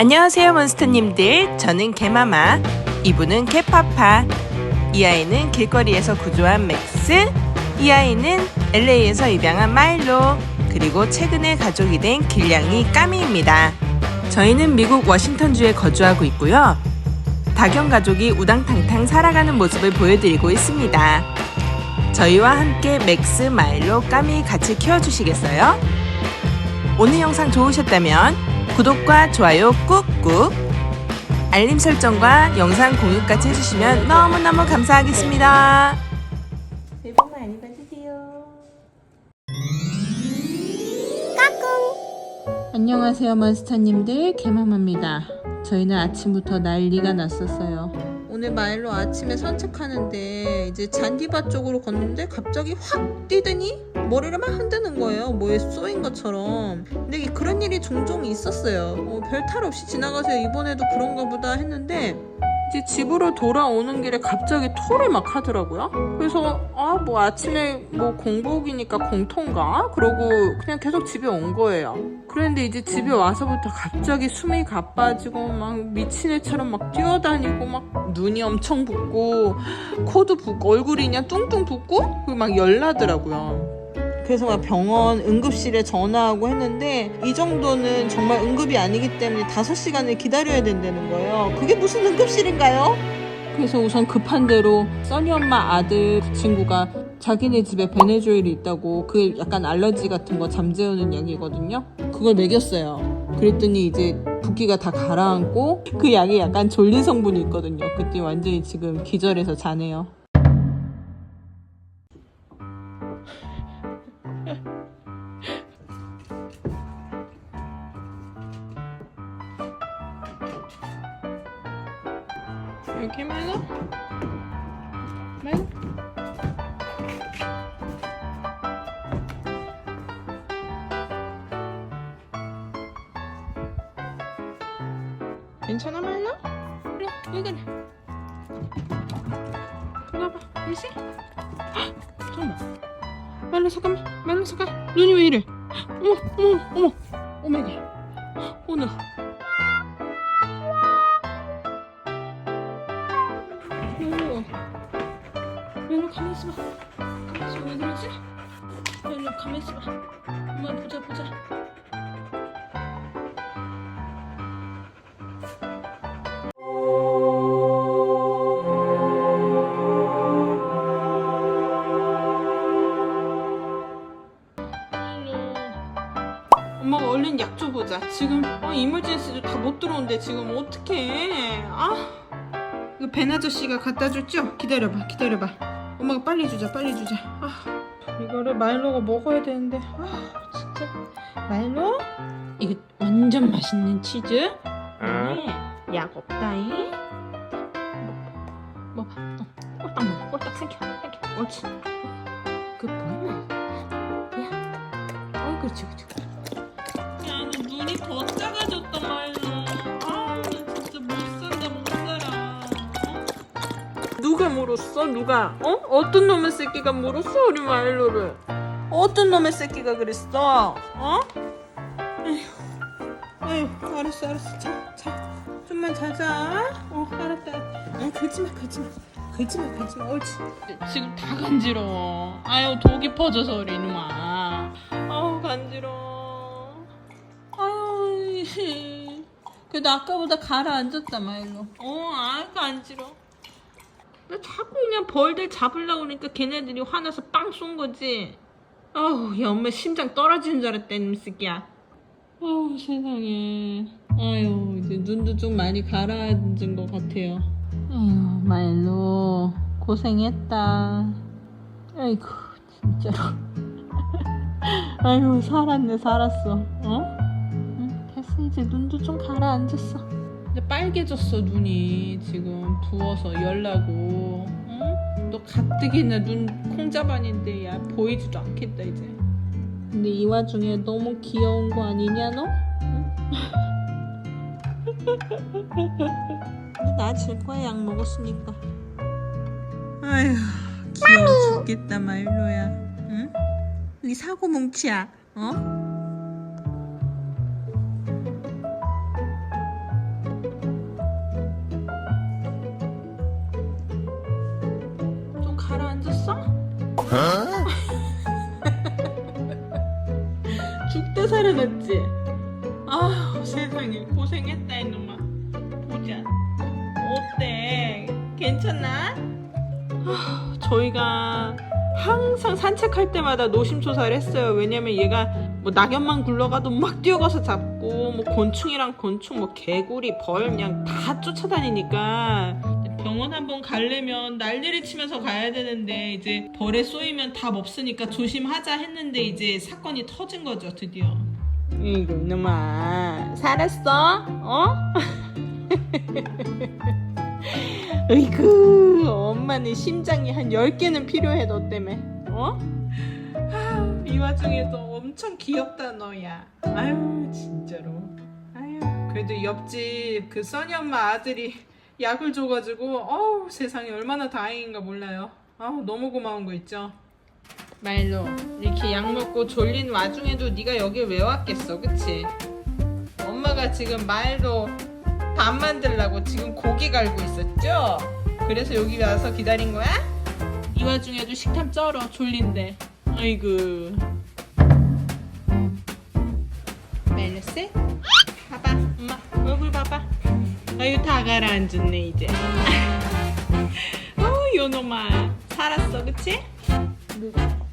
안녕하세요 몬스터님들. 저는 개마마. 이분은 개파파. 이 아이는 길거리에서 구조한 맥스. 이 아이는 LA에서 입양한 마일로. 그리고 최근에 가족이 된 길냥이 까미입니다. 저희는 미국 워싱턴주에 거주하고 있고요. 다경 가족이 우당탕탕 살아가는 모습을 보여드리고 있습니다. 저희와 함께 맥스, 마일로, 까미 같이 키워주시겠어요? 오늘 영상 좋으셨다면 구독과 좋아요 꾹꾹 알림 설정과 영상 공유까지 해주시면 너무너무 감사하겠습니다. 새해 복 많이 받으세요. 안녕하세요 몬스터님들 개마마입니다. 저희는 아침부터 난리가 났었어요. 오늘 마일로 아침에 산책하는데 이제 잔디밭 쪽으로 걷는데 갑자기 확 뛰더니 머리를 막 흔드는 거예요. 뭐에 쏘인 것처럼. 근데 그런 일이 종종 있었어요. 어, 별탈 없이 지나가서 이번에도 그런가 보다 했는데 이제 집으로 돌아오는 길에 갑자기 토를 막 하더라고요. 그래서 아 뭐 아침에 뭐 공복이니까 공통가 그러고 그냥 계속 집에 온 거예요. 그런데 이제 집에 와서부터 갑자기 숨이 가빠지고 막 미친 애처럼 막 뛰어다니고 막 눈이 엄청 붓고 코도 붓고 얼굴이 그냥 뚱뚱 붓고 막 열나더라고요. 그래서 막 병원 응급실에 전화하고 했는데 이 정도는 정말 응급이 아니기 때문에 5시간을 기다려야 된다는 거예요. 그게 무슨 응급실인가요? 그래서 우선 급한 대로 써니 엄마 아들 그 친구가 자기네 집에 베네조일이 있다고 그 약간 알러지 같은 거 잠재우는 약이거든요. 그걸 먹였어요. 그랬더니 이제 붓기가 다 가라앉고 그 약에 약간 졸린 성분이 있거든요. 그때 완전히 지금 기절해서 자네요. 말로? 말로? 괜찮아 말로? 그래 이거래 봐봐 일시. 잠깐만. 말로 잠깐만 말로 잠깐 눈이 왜 이래? 어머 어머 어머. 오메가 오늘 가만히 있어봐. 가만히 있어 왜 그러지? 멜로 가만히 있어봐. 엄마 보자 보자. 엄마가 얼른 약 줘보자. 지금 어, 이물진시도 다 못 들어온대 지금. 어떡해. 아? 이거 벤 아저씨가 갖다 줬죠? 기다려봐, 기다려봐. 엄마가 빨리 주자, 빨리 주자. 아, 이거를 마일로가 먹어야 되는데, 아, 진짜. 마일로? 이거 완전 맛있는 치즈? 안에 약 없다이. 먹어, 어, 꼴딱 먹어, 꼴딱 생겨, 생겨. 옳지. 그 뭐야? 야, 어, 그렇지, 그렇지. 야, 너 눈이 더 작아졌단 누가 물었어? 누가? 어? 어떤 놈의 새끼가 물었어, 우리 마일로를? 어떤 놈의 새끼가 그랬어? 어? 에휴, 알았어, 알았어. 자, 자, 좀만 자자. 어, 알았다. 아, 긁지 마, 긁지 마. 긁지 마, 긁지 마. 옳지. 지금 다 간지러워. 아유, 독이 퍼져서 우리 이놈아. 아우, 간지러워. 아유, 그래도 아까보다 가라앉았다, 마일로. 어, 아이, 간지러워. 나 자꾸 그냥 벌들 잡으려고 그러니까 걔네들이 화나서 빵 쏜 거지. 아우, 야, 엄마 심장 떨어지는 줄 알았다, 이놈 새끼야. 아우, 세상에. 아유, 이제 눈도 좀 많이 가라앉은 것 같아요. 아유, 마일로, 고생했다. 아이고, 진짜로. 아유, 살았네, 살았어. 어? 응, 됐어, 이제 눈도 좀 가라앉았어. 근데 빨개졌어 눈이 지금 부어서 열나고 응? 너 가뜩이나 눈 콩자반인데 야 보이지도 않겠다 이제 근데 이 와중에 너무 귀여운 거 아니냐 너? 응? 나질 거야 약 먹었으니까 아휴 귀여워 죽겠다 말로야 응? 이 사고 뭉치야 어? 죽다 살아났지? 아 세상에 고생했다 이놈아 보자 어때? 괜찮아? 저희가 항상 산책할 때마다 노심초사를 했어요 왜냐면 얘가 뭐 낙엽만 굴러가도 막 뛰어가서 잡고 뭐 곤충이랑 곤충 뭐 개구리 벌 그냥 다 쫓아다니니까 병원 한번 가려면 난리를 치면서 가야 되는데 이제 벌에 쏘이면 답 없으니까 조심하자 했는데 이제 사건이 터진 거죠 드디어 이거 이놈아 살았어? 어? 으이구 엄마는 심장이 한 10개는 필요해 너 때문에 어? 아유, 이 와중에도 엄청 귀엽다 너야 아유 진짜로 아유 그래도 옆집 그 써니 엄마 아들이 약을 줘가지고 어우 세상에 얼마나 다행인가 몰라요 아우 너무 고마운 거 있죠 말로 이렇게 약 먹고 졸린 와중에도 네가 여기 왜 왔겠어 그치? 엄마가 지금 말도 밥 만들라고 지금 고기 갈고 있었죠? 그래서 여기 와서 기다린 거야? 이 와중에도 식탐 쩔어 졸린데 아이고 멜로스? 봐봐 엄마 얼굴 봐봐 아유 다 가라앉았네 이제. 어 요놈아. 살았어 그치? 누가